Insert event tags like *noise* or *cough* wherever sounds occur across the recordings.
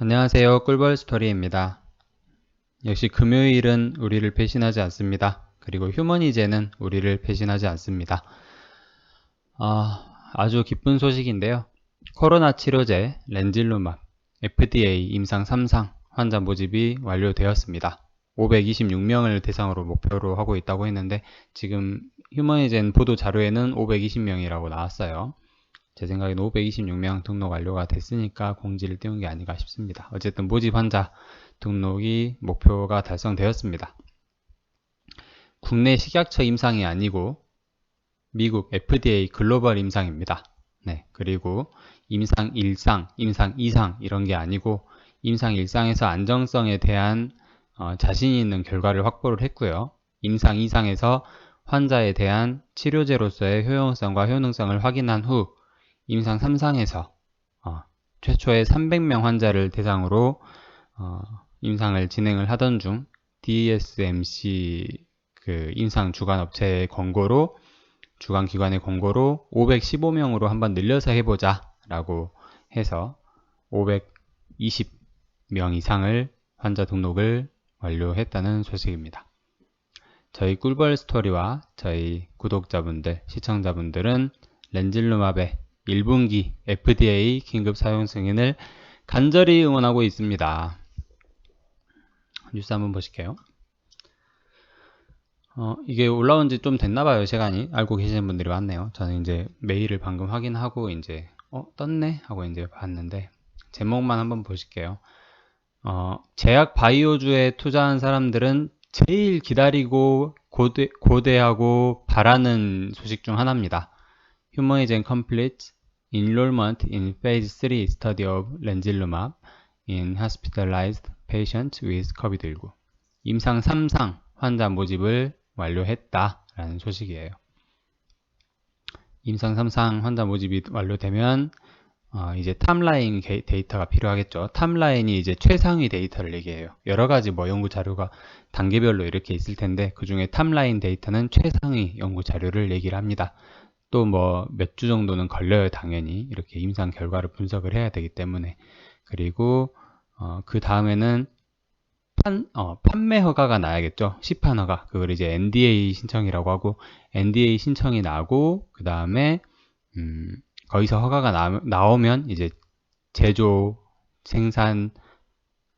안녕하세요. 꿀벌 스토리입니다. 역시 금요일은 우리를 배신하지 않습니다. 그리고 휴머니제는 우리를 배신하지 않습니다. 아, 아주 기쁜 소식인데요. 코로나 치료제 렌질루막 FDA 임상 3상 환자 모집이 완료되었습니다. 526명을 대상으로 목표로 하고 있다고 했는데 지금 휴머니젠 보도 자료에는 520명이라고 나왔어요. 제 생각에는 526명 등록 완료가 됐으니까 공지를 띄운 게 아닌가 싶습니다. 어쨌든 모집 환자 등록이 목표가 달성되었습니다. 국내 식약처 임상이 아니고 미국 FDA 글로벌 임상입니다. 네, 그리고 임상 1상, 임상 2상 이런 게 아니고 임상 1상에서 안정성에 대한 어, 자신이 있는 결과를 확보를 했고요. 임상 2상에서 환자에 대한 치료제로서의 효용성과 효능성을 확인한 후 임상 3상에서 어, 최초의 300명 환자를 대상으로 어, 임상을 진행을 하던 중 DSMC 그 임상 주관 업체의 권고로 주관 기관의 권고로 515명으로 한번 늘려서 해보자 라고 해서 520명 이상을 환자 등록을 완료했다는 소식입니다. 저희 꿀벌 스토리와 저희 구독자분들, 시청자분들은 렌질루맙의 1분기 FDA 긴급 사용 승인을 간절히 응원하고 있습니다. 뉴스 한번 보실게요. 어, 이게 올라온 지 좀 됐나 봐요, 시간이. 알고 계시는 분들이 많네요. 저는 이제 메일을 방금 확인하고 이제, 어, 떴네? 하고 이제 봤는데, 제목만 한번 보실게요. 어, 제약 바이오주에 투자한 사람들은 제일 기다리고 고대, 고대하고 바라는 소식 중 하나입니다. Humanizen Complete enrollment in phase 3 study of 렌질루맙 in hospitalized patients with COVID-19 임상 3상 환자 모집을 완료했다라는 소식이에요. 임상 3상 환자 모집이 완료되면 어, 이제 탑라인 데이터가 필요하겠죠. 탑라인이 이제 최상위 데이터를 얘기해요. 여러 가지 뭐 연구 자료가 단계별로 이렇게 있을 텐데 그 중에 탑라인 데이터는 최상위 연구 자료를 얘기를 합니다. 또 뭐 몇 주 정도는 걸려요, 당연히. 이렇게 임상 결과를 분석을 해야 되기 때문에. 그리고 어, 그 다음에는 판, 어, 판매 허가가 나야겠죠. 시판 허가. 그걸 이제 NDA 신청이라고 하고 NDA 신청이 나고 그 다음에 음, 거기서 허가가 나, 나오면 이제 제조, 생산,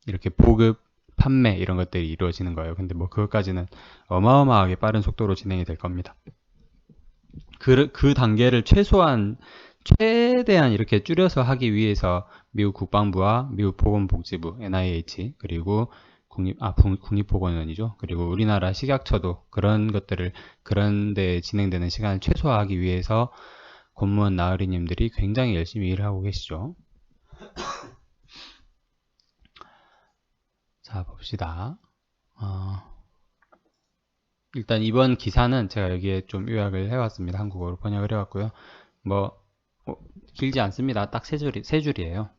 이렇게 보급, 판매 이런 것들이 이루어지는 거예요. 근데 뭐 그것까지는 어마어마하게 빠른 속도로 진행이 될 겁니다. 그, 그 단계를 최소한 최대한 이렇게 줄여서 하기 위해서 미국 국방부와 미국 보건복지부 NIH 그리고 국립 아 국립보건원이죠. 그리고 우리나라 식약처도 그런 것들을 그런 데 진행되는 시간을 최소화하기 위해서 공무원 나으리님들이 굉장히 열심히 일을 하고 계시죠. *coughs* 자 봅시다. 어... 일단 이번 기사는 제가 여기에 좀 요약을 해왔습니다. 한국어로 번역을 해왔고요. 뭐 어, 길지 않습니다. 딱 세 줄이 세 줄이에요.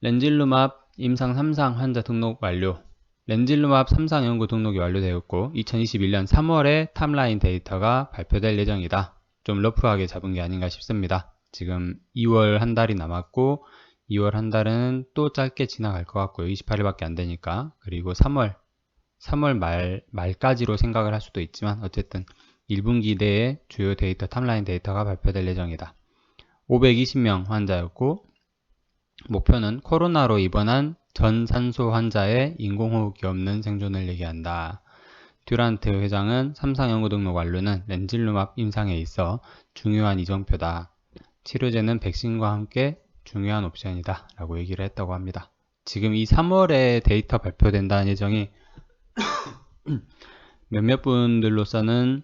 렌질루맙 임상 3상 환자 등록 완료. 렌질루맙 3상 연구 등록이 완료되었고 2021년 3월에 탑라인 데이터가 발표될 예정이다. 좀 러프하게 잡은 게 아닌가 싶습니다. 지금 2월 한 달이 남았고 2월 한 달은 또 짧게 지나갈 것 같고요. 28일밖에 안 되니까. 그리고 3월 3월 말, 말까지로 생각을 할 수도 있지만 어쨌든 1분기 내에 주요 데이터 탑라인 데이터가 발표될 예정이다. 520명 환자였고 목표는 코로나로 입원한 전산소 환자의 인공호흡기 없는 생존을 얘기한다. 듀란트 회장은 삼상 연구 등록 완료는 렌질루맙 임상에 있어 중요한 이정표다. 치료제는 백신과 함께 중요한 옵션이다. 라고 얘기를 했다고 합니다. 지금 이 3월에 데이터 발표된다는 예정이 *coughs* 몇몇 분들로서는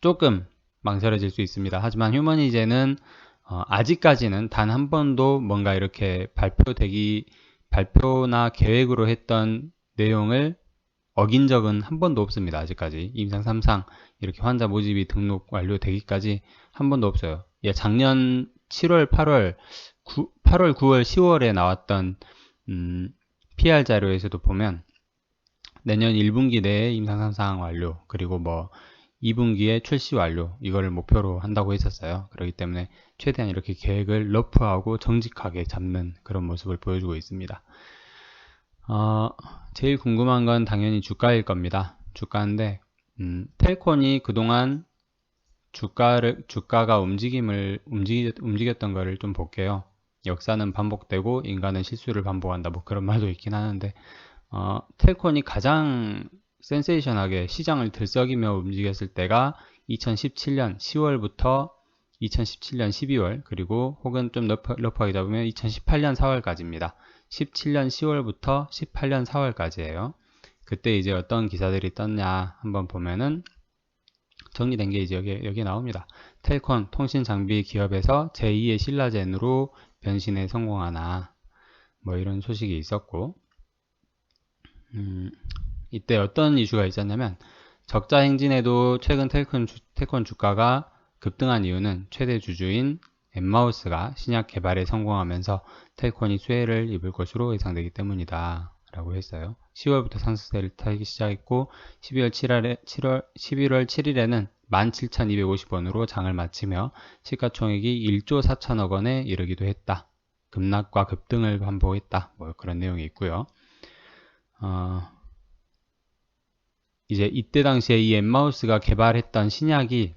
조금 망설여질 수 있습니다. 하지만 휴머니제는 어, 아직까지는 단 한 번도 뭔가 이렇게 발표되기 발표나 계획으로 했던 내용을 어긴 적은 한 번도 없습니다. 아직까지 임상 3상 이렇게 환자 모집이 등록 완료되기까지 한 번도 없어요. 예, 작년 7월, 8월, 9, 8월, 9월, 10월에 나왔던 음, PR 자료에서도 보면 내년 1분기 내에 임상 3상 완료 그리고 뭐 2분기에 출시 완료 이거를 목표로 한다고 했었어요. 그렇기 때문에 최대한 이렇게 계획을 러프하고 정직하게 잡는 그런 모습을 보여주고 있습니다. 어, 제일 궁금한 건 당연히 주가일 겁니다. 주가인데 음, 텔콘이 그동안 주가를 주가가 움직임을 움직이, 움직였던 거를 좀 볼게요. 역사는 반복되고 인간은 실수를 반복한다. 뭐 그런 말도 있긴 하는데 어, 텔콘이 가장 센세이션하게 시장을 들썩이며 움직였을 때가 2017년 10월부터 2017년 12월 그리고 혹은 좀 러프, 러프하게 잡으면 2018년 4월까지입니다. 17년 10월부터 18년 4월까지예요. 그때 이제 어떤 기사들이 떴냐 한번 보면은 정리된 게 이제 여기, 여기 나옵니다. 텔콘 통신 장비 기업에서 제2의 신라젠으로 변신에 성공하나 뭐 이런 소식이 있었고 음, 이때 어떤 이슈가 있었냐면 적자 행진에도 최근 텔콘, 주, 텔콘 주가가 급등한 이유는 최대 주주인 엠마우스가 신약 개발에 성공하면서 텔콘이 수혜를 입을 것으로 예상되기 때문이다. 라고 했어요. 10월부터 상승세를 타기 시작했고 12월 7일에 7월 11월 7일에는 17,250원으로 장을 마치며 시가총액이 1조 4천억 원에 이르기도 했다. 급락과 급등을 반복했다. 뭐 그런 내용이 있고요. 어, 이제 이때 당시에 이 엠마우스가 개발했던 신약이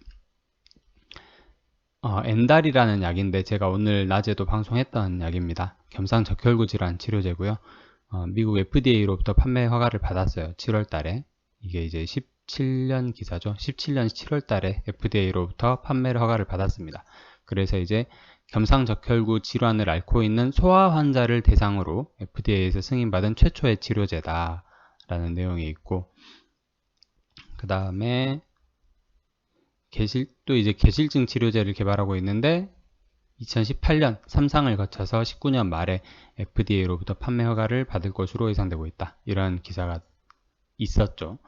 어, 엔달이라는 약인데 제가 오늘 낮에도 방송했던 약입니다. 겸상적혈구 질환 치료제고요. 어, 미국 FDA로부터 판매 허가를 받았어요. 7월 달에. 이게 이제 17년 기사죠. 17년 7월 달에 FDA로부터 판매를 허가를 받았습니다. 그래서 이제 겸상적혈구 질환을 앓고 있는 소아 환자를 대상으로 FDA에서 승인받은 최초의 치료제다. 라는 내용이 있고, 그 다음에 개실, 또 이제 개실증 치료제를 개발하고 있는데, 2018년 3상을 거쳐서 19년 말에 FDA로부터 판매 허가를 받을 것으로 예상되고 있다. 이런 기사가 있었죠.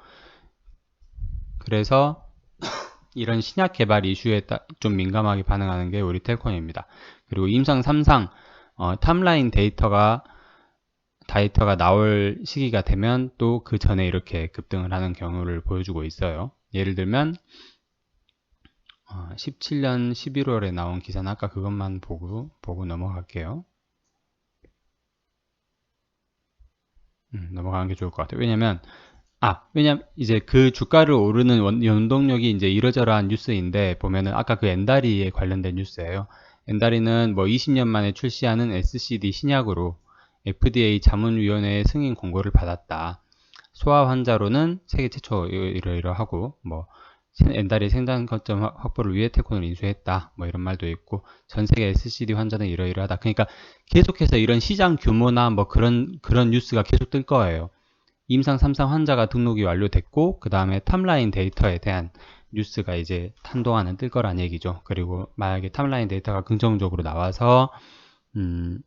그래서 이런 신약 개발 이슈에 좀 민감하게 반응하는 게 우리 텔콘입니다. 그리고 임상 3상 어, 탑라인 데이터가 데이터가 나올 시기가 되면 또 그 전에 이렇게 급등을 하는 경우를 보여주고 있어요. 예를 들면 17년 어, 11월에 나온 기사는 아까 그것만 보고 보고 넘어갈게요. 음, 넘어가는 게 좋을 것 같아요. 왜냐면 아, 왜냐면 이제 그 주가를 오르는 원, 원동력이 이제 이러저러한 뉴스인데 보면은 아까 그 엔다리에 관련된 뉴스예요. 엔다리는 뭐 20년 만에 출시하는 SCD 신약으로 FDA 자문위원회의 승인 공고를 받았다. 소아 환자로는 세계 최초 이러이러하고 뭐 엔달이 생산 거점 확보를 위해 테콘을 인수했다. 뭐 이런 말도 있고 전 세계 SCD 환자는 이러이러하다. 그러니까 계속해서 이런 시장 규모나 뭐 그런 그런 뉴스가 계속 뜰 거예요. 임상 3상 환자가 등록이 완료됐고 그 다음에 탑라인 데이터에 대한 뉴스가 이제 한동안은 뜰 거란 얘기죠. 그리고 만약에 탑라인 데이터가 긍정적으로 나와서 음,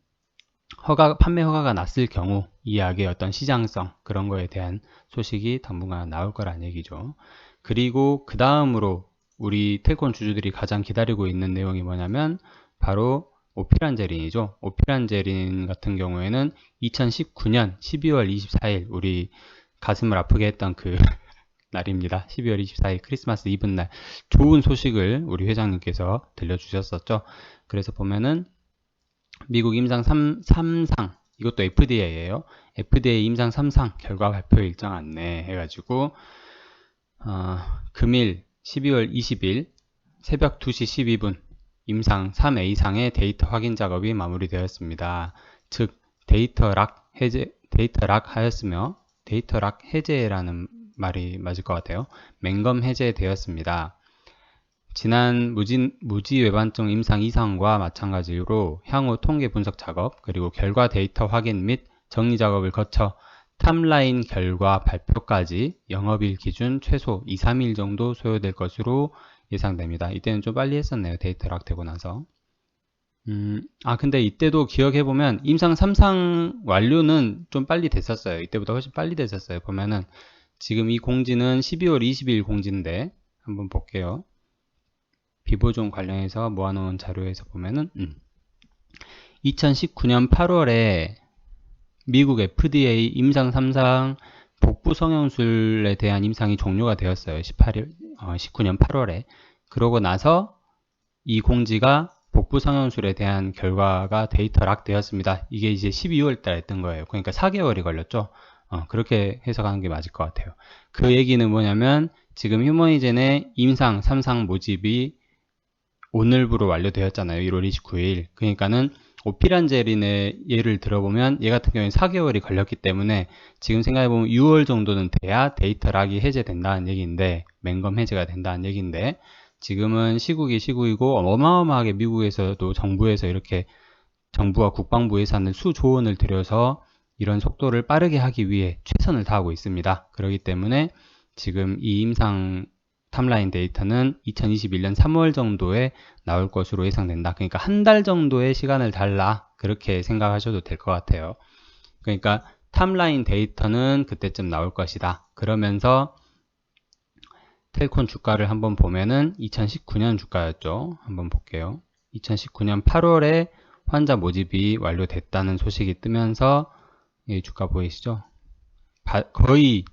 허가 판매 허가가 났을 경우 이 약의 어떤 시장성 그런 거에 대한 소식이 당분간 나올 거란 얘기죠. 그리고 그 다음으로 우리 텔콘 주주들이 가장 기다리고 있는 내용이 뭐냐면 바로 오피란제린이죠. 오피란제린 같은 경우에는 2019년 12월 24일 우리 가슴을 아프게 했던 그 *laughs* 날입니다. 12월 24일 크리스마스 이브 날 좋은 소식을 우리 회장님께서 들려주셨었죠. 그래서 보면은 미국 임상 3, 3상 이것도 FDA예요. FDA 임상 3상 결과 발표 일정 안내 해가지고 어, 금일 12월 20일 새벽 2시 12분 임상 3A상의 데이터 확인 작업이 마무리되었습니다. 즉 데이터 락 해제 데이터 락 하였으며 데이터 락 해제라는 말이 맞을 것 같아요. 맹검 해제되었습니다. 지난 무진, 무지 외반증 임상 이상과 마찬가지로 향후 통계 분석 작업 그리고 결과 데이터 확인 및 정리 작업을 거쳐 탑라인 결과 발표까지 영업일 기준 최소 2, 3일 정도 소요될 것으로 예상됩니다. 이때는 좀 빨리 했었네요. 데이터 락되고 나서. 음, 아, 근데 이때도 기억해보면 임상 3상 완료는 좀 빨리 됐었어요. 이때보다 훨씬 빨리 됐었어요. 보면은 지금 이 공지는 12월 20일 공지인데 한번 볼게요. 비보존 관련해서 모아놓은 자료에서 보면은 음, 2019년 8월에 미국 FDA 임상 3상 복부 성형술에 대한 임상이 종료가 되었어요. 18일 19년 8월에 그러고 나서 이 공지가 복부 성형술에 대한 결과가 데이터 락 되었습니다. 이게 이제 12월 달에 뜬 거예요. 그러니까 4개월이 걸렸죠. 어, 그렇게 해석하는 게 맞을 것 같아요. 그 얘기는 뭐냐면 지금 휴머니젠의 임상 3상 모집이 오늘부로 완료되었잖아요. 1월 29일. 그러니까는 오피란제린의 예를 들어보면 얘 같은 경우에 4개월이 걸렸기 때문에 지금 생각해보면 6월 정도는 돼야 데이터 락이 해제된다는 얘기인데 맹검 해제가 된다는 얘기인데 지금은 시국이 시국이고 어마어마하게 미국에서도 정부에서 이렇게 정부와 국방부 예산을 수조원을 들여서 이런 속도를 빠르게 하기 위해 최선을 다하고 있습니다. 그렇기 때문에 지금 이 임상 탑라인 데이터는 2021년 3월 정도에 나올 것으로 예상된다. 그러니까 한 달 정도의 시간을 달라. 그렇게 생각하셔도 될 것 같아요. 그러니까 탑라인 데이터는 그때쯤 나올 것이다. 그러면서 텔콘 주가를 한번 보면은 2019년 주가였죠. 한번 볼게요. 2019년 8월에 환자 모집이 완료됐다는 소식이 뜨면서 이 주가 보이시죠? 바, 거의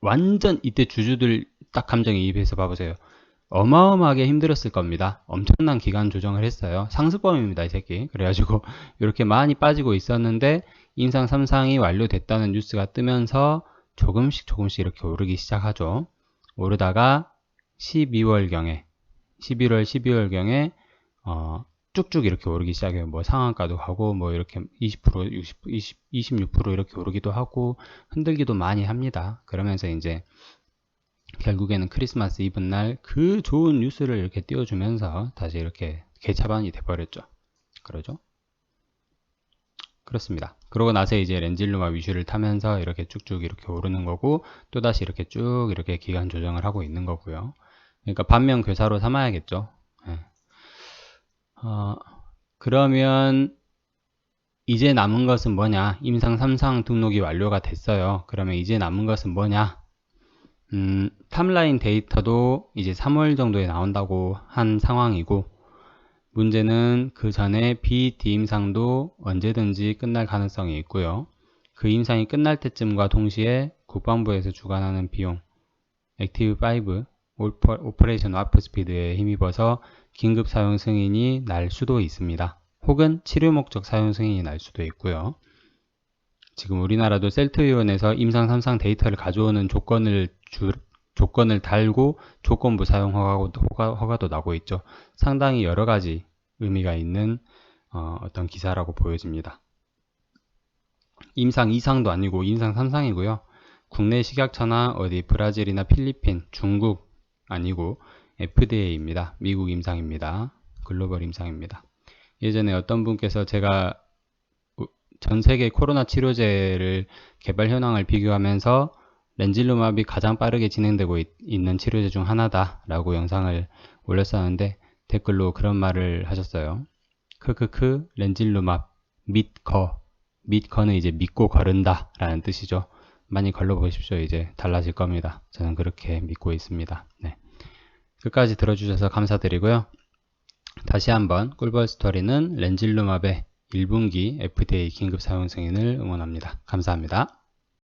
완전 이때 주주들 딱 감정에 이입해서 봐보세요. 어마어마하게 힘들었을 겁니다. 엄청난 기간 조정을 했어요. 상습범입니다, 이 새끼. 그래가지고 *laughs* 이렇게 많이 빠지고 있었는데 인상 3상이 완료됐다는 뉴스가 뜨면서 조금씩 조금씩 이렇게 오르기 시작하죠. 오르다가 12월경에 11월 12월경에 어, 쭉쭉 이렇게 오르기 시작해요. 뭐 상한가도 가고 뭐 이렇게 20% 60, 20, 26% 이렇게 오르기도 하고 흔들기도 많이 합니다. 그러면서 이제 결국에는 크리스마스 이브 날 그 좋은 뉴스를 이렇게 띄워주면서 다시 이렇게 개차반이 돼버렸죠. 그러죠? 그렇습니다. 그러고 나서 이제 렌질루마 위슈를 타면서 이렇게 쭉쭉 이렇게 오르는 거고 또다시 이렇게 쭉 이렇게 기간 조정을 하고 있는 거고요. 그러니까 반면 괴사로 삼아야겠죠. 네. 어, 그러면 이제 남은 것은 뭐냐? 임상 3상 등록이 완료가 됐어요. 그러면 이제 남은 것은 뭐냐? 음, 탑라인 데이터도 이제 3월 정도에 나온다고 한 상황이고 문제는 그 전에 비디임상도 언제든지 끝날 가능성이 있고요. 그 임상이 끝날 때쯤과 동시에 국방부에서 주관하는 비용 액티브5 오퍼레이션 와프 스피드에 힘입어서 긴급 사용 승인이 날 수도 있습니다. 혹은 치료 목적 사용 승인이 날 수도 있고요. 지금 우리나라도 셀트위원회에서 임상 3상 데이터를 가져오는 조건을 주, 조건을 달고 조건부 사용 허가도, 허가, 도 나고 있죠. 상당히 여러 가지 의미가 있는 어, 떤 기사라고 보여집니다. 임상 2상도 아니고 임상 3상이고요. 국내 식약처나 어디 브라질이나 필리핀, 중국 아니고 FDA입니다. 미국 임상입니다. 글로벌 임상입니다. 예전에 어떤 분께서 제가 전 세계 코로나 치료제를 개발 현황을 비교하면서 렌질루맙이 가장 빠르게 진행되고 있, 는 치료제 중 하나다라고 영상을 올렸었는데 댓글로 그런 말을 하셨어요. 크크크 렌질루맙 믿거 믿거는 이제 믿고 거른다 라는 뜻이죠. 많이 걸러보십시오. 이제 달라질 겁니다. 저는 그렇게 믿고 있습니다. 네. 끝까지 들어주셔서 감사드리고요. 다시 한번 꿀벌 스토리는 렌질루맙의 1분기 FDA 긴급 사용 승인을 응원합니다. 감사합니다.